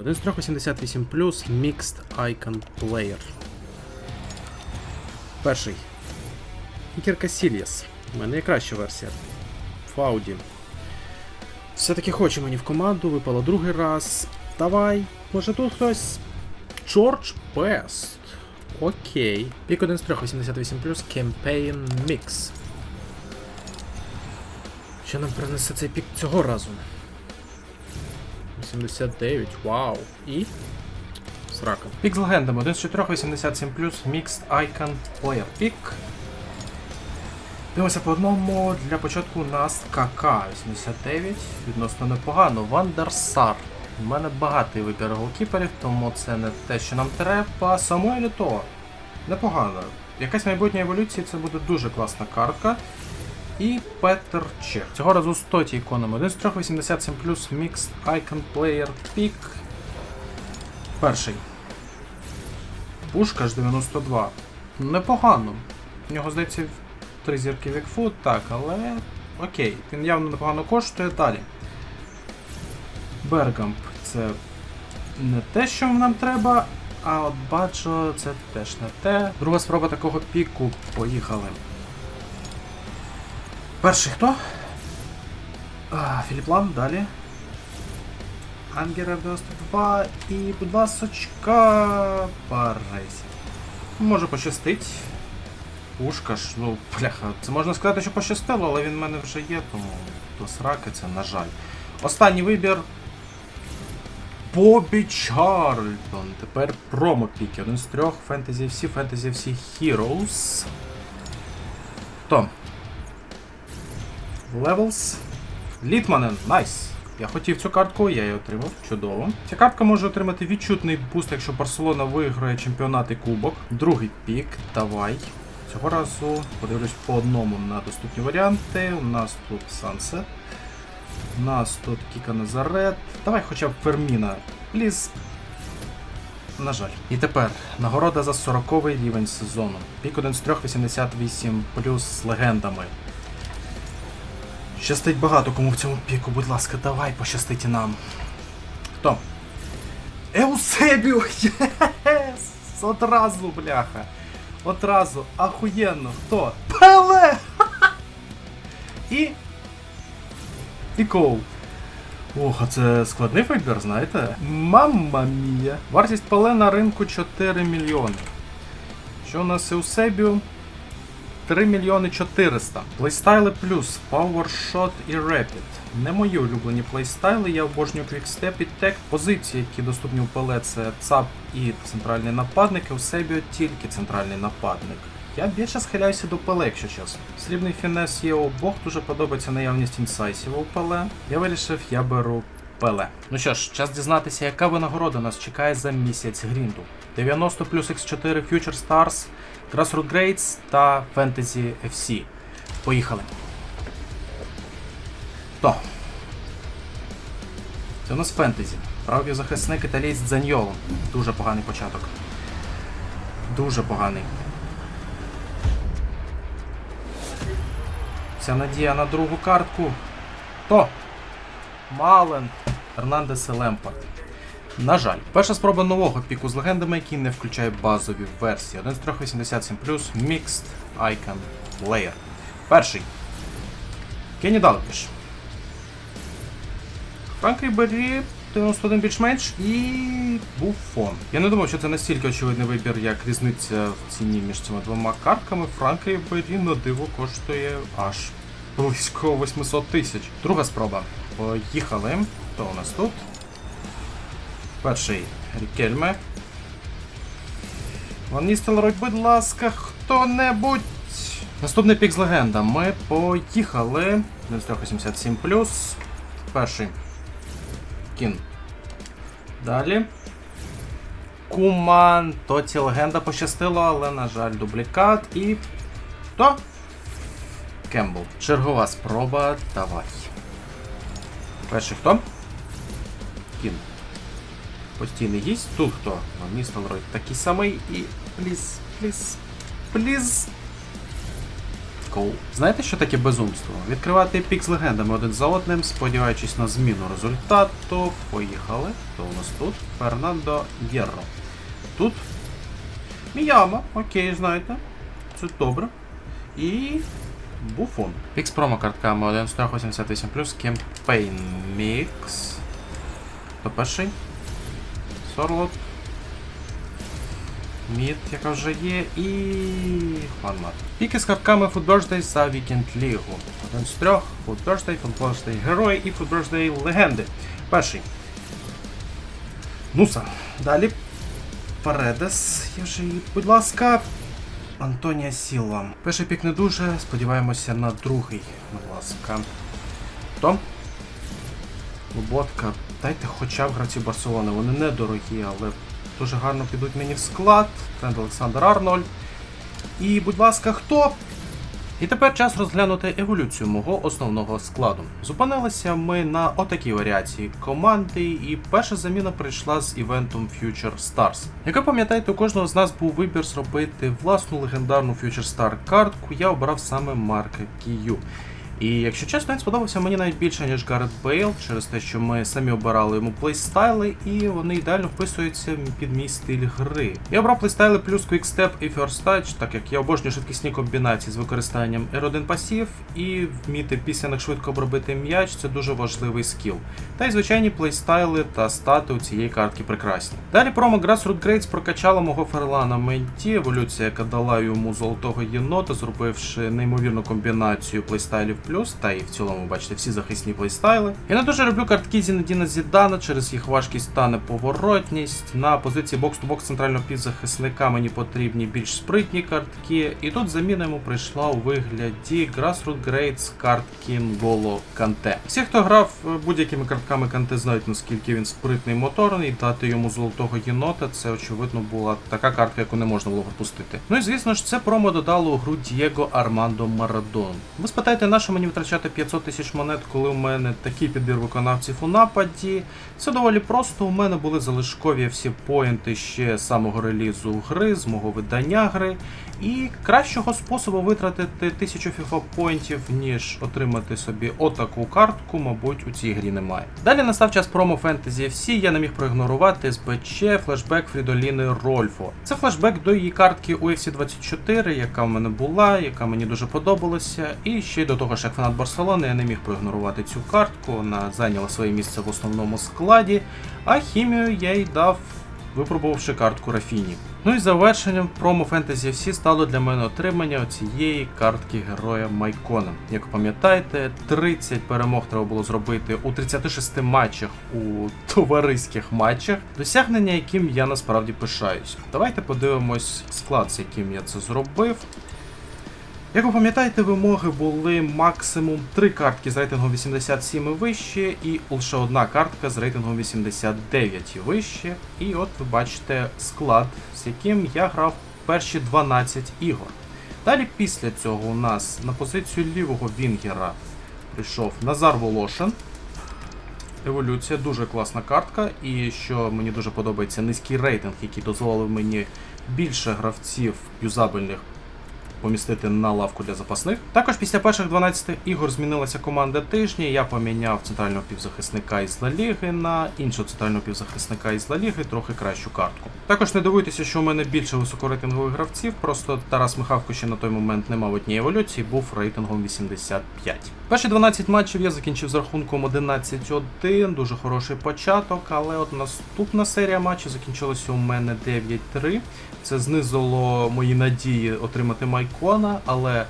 Один з 388 Mixed Icon Player. Перший. Ікер Касільяс. У мене є краща версія. Фауді. Все-таки хоче мені в команду, випало другий раз. Давай. Може тут хтось. Джордж Бест. Окей. Пік 1 з 388 Campaign Mix. Що нам принесе цей пік цього разу? 89, вау. І. Срака. Пік з легендами. 1 з 4, 87 Mixed Icon Player Pick. Дивимося по одному. Для початку у нас КК 89. Відносно непогано. Вандерсар. У мене багатий вибір голкіперів, тому це не те, що нам треба. Самуель то. Непогано. Якась майбутня еволюція, це буде дуже класна картка. І Петер Чех. Цього разу 100 іконами. 1 з 387 Mixed Icon Player Pick. Перший. Пушка ж 92. Непогано. У нього, здається, три зірки Вікфут, так, але. Окей, він явно непогано коштує далі. Бергамп це не те, що нам треба, а от бачу, це теж не те. Друга спроба такого піку. Поїхали. Перший хто? А, Філіп Лам, далі. Ангера 92 і, будь ласочка, Парейсі. Може пощастить. Пушка ж, ну, бляха, це можна сказати, що пощастило, але він в мене вже є, тому до сраки це, на жаль. Останній вибір. Бобі Чарльтон. Тепер промо-піки. Один з трьох Fantasy FC, Fantasy FC Heroes. Хто? Levels. Літманен, найс. Я хотів цю картку, я її отримав. Чудово. Ця картка може отримати відчутний буст, якщо Барселона виграє чемпіонат і кубок. Другий пік, давай. Цього разу подивлюсь по одному на доступні варіанти. У нас тут Sunset. У нас тут Кіка Назарет. Давай хоча б Ферміна. Пліз. На жаль. І тепер нагорода за 40 рівень сезону. Пік 1 з 3, 88 плюс з легендами. Щастить багато кому в цьому піку, будь ласка, давай пощастить і нам. Хто? Еусебіо! Єс! Одразу, бляха! Одразу, ахуєнно, хто? Пеле! І. І Коу. Ох, а це складний вибір, знаєте? Мамма мія. Вартість пале на ринку 4 мільйони. Що у нас Еусебіо? 3 мільйони 400. Плейстайли плюс, Powershot і Rapid. Не мої улюблені плейстайли, я обожнюю Quickstep і Tech. Позиції, які доступні у ПЛ, це ЦАП і центральний нападник, і у Себіо тільки центральний нападник. Я більше схиляюся до ПЛ, якщо чесно. Срібний фінес є обох, дуже подобається наявність інсайсів у ПЛ. Я вирішив, я беру ПЛ. Ну що ж, час дізнатися, яка винагорода нас чекає за місяць грінду. 90 плюс X4 Future Stars, Grassroot Grades та Fantasy FC. Поїхали. Хто? Це у нас фентезі. Правий захисник італієць Дзаньоло. Дуже поганий початок. Дуже поганий. Вся надія на другу картку. Хто? Мален. Ернандес і Лемпард. На жаль, перша спроба нового піку з легендами, який не включає базові версії. 1 з 387 Mixed Icon Player. Перший. Кенні Далкіш. Франк Рібері, 91 більш-менш і Буфон. Я не думав, що це настільки очевидний вибір, як різниця в ціні між цими двома картками. Франк Рібері на диво коштує аж близько 800 тисяч. Друга спроба. Поїхали. Хто у нас тут? Перший Рікельме. Ван Ністелрой, будь ласка, хто-небудь. Наступний пік з легенда. Ми поїхали. 9387 плюс. Перший. Кін. Далі. Куман. Тоці легенда пощастило, але, на жаль, дублікат. І. Хто? Кембл. Чергова спроба. Давай. Перший хто? Кін. Постійний гість. Тут хто? Містер Рой такий самий і. Пліз, пліз, пліз. Коул. Знаєте, що таке безумство? Відкривати пік з легендами один за одним, сподіваючись на зміну результату. Поїхали. Хто у нас тут? Фернандо Єрро. Тут Міяма, окей, знаєте. Це добре. І. Буфон. Пік з промокартками 1 з 388 плюс Campaign Mix. Хто перший? Сорлот. Мід, яка вже є, і. Ханмат. Піки з картками Food за Weekend Лігу. Один з трьох. Food Birthday, Герої і Food Легенди. Перший. Нуса. Далі. Паредес. Я вже її, будь ласка. Антонія Сіла. Перший пік не дуже. Сподіваємося на другий. Будь ласка. Том. Лоботка. Дайте хоча б гравці Барселони. Вони недорогі, але дуже гарно підуть мені в склад. Тренд Олександр Арнольд. І, будь ласка, хто? І тепер час розглянути еволюцію мого основного складу. Зупинилися ми на отакій варіації команди, і перша заміна прийшла з івентом Future Stars. Як ви пам'ятаєте, у кожного з нас був вибір зробити власну легендарну Future Star картку, я обрав саме Марка Кію. І якщо чесно, він сподобався мені навіть ніж Гаррет Бейл, через те, що ми самі обирали йому плейстайли, і вони ідеально вписуються під мій стиль гри. Я обрав плейстайли плюс Step і First Touch, так як я обожнюю швидкісні комбінації з використанням R1 пасів, і вміти після них швидко обробити м'яч це дуже важливий скіл. Та й звичайні плейстайли та стати у цієї картки прекрасні. Далі промо Grassroot Grades прокачала мого Ферлана Менті, еволюція, яка дала йому золотого єнота, зробивши неймовірну комбінацію плейстайлів та і в цілому, бачите, всі захисні плейстайли. Я не дуже люблю картки Зінедіна Зідана через їх важкість та неповоротність. На позиції бокс-то-бокс центрального півзахисника мені потрібні більш спритні картки. І тут заміна йому прийшла у вигляді Grassroot Grades картки Нголо Канте. Всі, хто грав е, будь-якими картками Канте, знають наскільки він спритний моторний. Дати йому золотого єнота, це очевидно була така картка, яку не можна було пропустити. Ну і звісно ж, це промо додало у гру Дієго Армандо Марадон. Ви спитаєте, на що мені витрачати 500 тисяч монет, коли у мене такий підбір виконавців у нападі? Це доволі просто. У мене були залишкові всі поінти ще з самого релізу гри, з мого видання гри. І кращого способу витратити 1000 FIFA поінтів, ніж отримати собі отаку картку, мабуть, у цій грі немає. Далі настав час промо Fantasy FC, я не міг проігнорувати СБЧ флешбек Фрідоліни Рольфо. Це флешбек до її картки UFC 24, яка в мене була, яка мені дуже подобалася. І ще й до того ж, як фанат Барселони, я не міг проігнорувати цю картку. Вона зайняла своє місце в основному складі, а хімію я їй дав випробувавши картку Рафіні. Ну і завершенням промо Fantasy FC стало для мене отримання цієї картки героя Майкона. Як пам'ятаєте, 30 перемог треба було зробити у 36 матчах у товариських матчах, досягнення яким я насправді пишаюсь. Давайте подивимось склад, з яким я це зробив. Як ви пам'ятаєте, вимоги були максимум 3 картки з рейтингом 87 і вище, і лише одна картка з рейтингом 89 і вище. І от ви бачите склад, з яким я грав перші 12 ігор. Далі після цього у нас на позицію лівого Вінгера прийшов Назар Волошин. Еволюція дуже класна картка, і що мені дуже подобається, низький рейтинг, який дозволив мені більше гравців юзабельних помістити на лавку для запасних. Також після перших 12 ігор змінилася команда тижня. Я поміняв центрального півзахисника із Ла Ліги на іншого центрального півзахисника із Ла Ліги, трохи кращу картку. Також не дивуйтеся, що у мене більше високорейтингових гравців, просто Тарас Михавко ще на той момент не мав однієї еволюції, був рейтингом 85. Перші 12 матчів я закінчив з рахунком 11-1, дуже хороший початок, але от наступна серія матчів закінчилася у мене 9-3. Це знизило мої надії отримати Майкона, але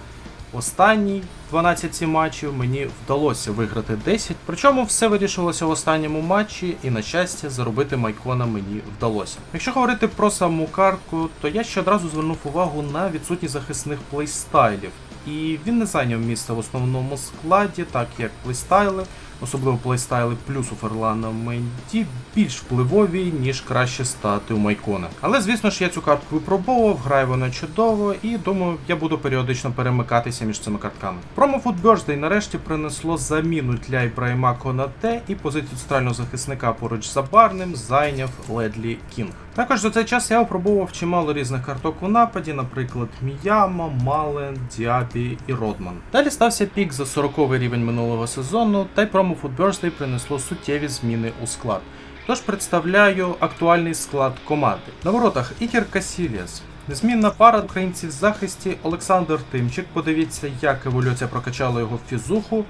останній 12 матчів мені вдалося виграти 10. Причому все вирішилося в останньому матчі, і на щастя, заробити Майкона мені вдалося. Якщо говорити про саму картку, то я ще одразу звернув увагу на відсутність захисних плейстайлів. І він не зайняв місце в основному складі, так як плейстайли, особливо плейстайли плюс у Ферлана Менді, більш впливові, ніж краще стати у Майкона. Але звісно ж я цю картку випробовував, грає вона чудово, і думаю, я буду періодично перемикатися між цими картками. Промо Food нарешті принесло заміну для Ібраїма Конате і позицію центрального захисника поруч з Забарним зайняв Ледлі Кінг. Також за цей час я опробував чимало різних карток у нападі, наприклад, Міяма, Мален, Діабі і Родман. Далі стався пік за 40 рівень минулого сезону, та й промо Food принесло суттєві зміни у склад. Тож представляю актуальний склад команди. На воротах Ікер Касіліас. Незмінна пара українців в захисті Олександр Тимчик. Подивіться, як еволюція прокачала його в фізуху.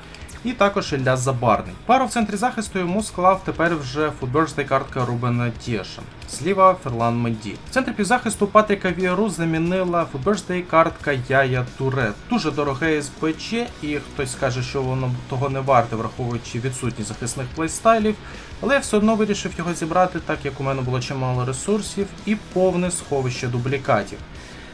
І також Ілля Забарний. Пару в центрі захисту йому склав тепер вже футбольська картка Рубена Тєша. Зліва Ферлан Менді. В центрі півзахисту Патріка Віару замінила футбольська картка Яя Туре. Дуже дороге СПЧ, і хтось скаже, що воно того не варте, враховуючи відсутність захисних плейстайлів. Але я все одно вирішив його зібрати, так як у мене було чимало ресурсів і повне сховище дублікатів.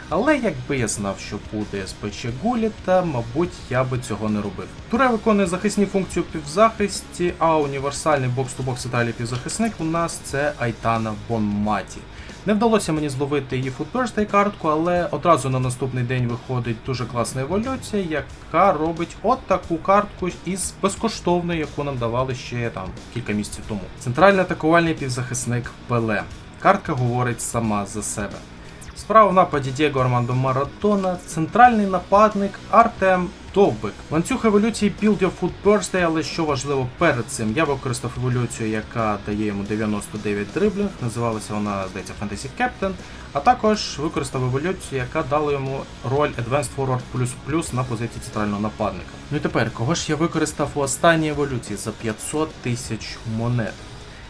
Але якби я знав, що буде СПЧ Гуліта, мабуть, я би цього не робив. Туре виконує захисні функції у півзахисті, а універсальний бокс-то-бокс італії півзахисник у нас це Айтана Бонматі. Не вдалося мені зловити її футберстай картку, але одразу на наступний день виходить дуже класна еволюція, яка робить от таку картку із безкоштовної, яку нам давали ще там кілька місяців тому. Центральний атакувальний півзахисник Пеле. Картка говорить сама за себе. Справа в нападі Дієго Армандо Маратона, центральний нападник Артем Довбик. Ланцюг еволюції Build Your Food Birthday, але що важливо перед цим, я використав еволюцію, яка дає йому 99 дриблінг, називалася вона, здається, Fantasy Captain, а також використав еволюцію, яка дала йому роль Advanced Forward на позиції центрального нападника. Ну і тепер, кого ж я використав у останній еволюції за 500 тисяч монет?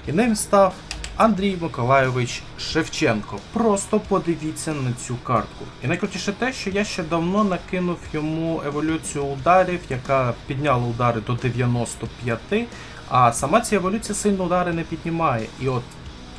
І ним став Андрій Миколайович Шевченко. Просто подивіться на цю картку. І найкрутіше те, що я ще давно накинув йому еволюцію ударів, яка підняла удари до 95, а сама ця еволюція сильно удари не піднімає. І от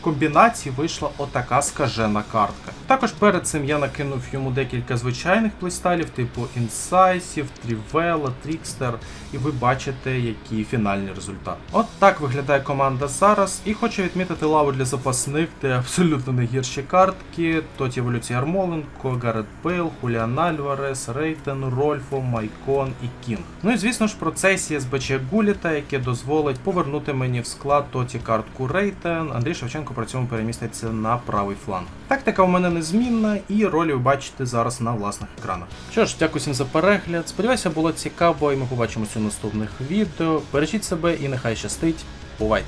комбінації вийшла отака скажена картка. Також перед цим я накинув йому декілька звичайних плейстайлів, типу інсайсів, трівела, трікстер, і ви бачите, який фінальний результат. От так виглядає команда зараз, і хочу відмітити лаву для запасних, де абсолютно не гірші картки. Тоті еволюція Армоленко, Гарет Бейл, Хуліан Альварес, Рейтен, Рольфо, Майкон і Кінг. Ну і звісно ж процесі СБЧ Гуліта, яке дозволить повернути мені в склад тоті картку Рейтен. Андрій Шевченко при цьому переміститься на правий фланг. Тактика у мене незмінна, і ролі ви бачите зараз на власних екранах. Що ж, дякую всім за перегляд. Сподіваюся, було цікаво, і ми побачимося у наступних відео. Бережіть себе і нехай щастить. Бувайте!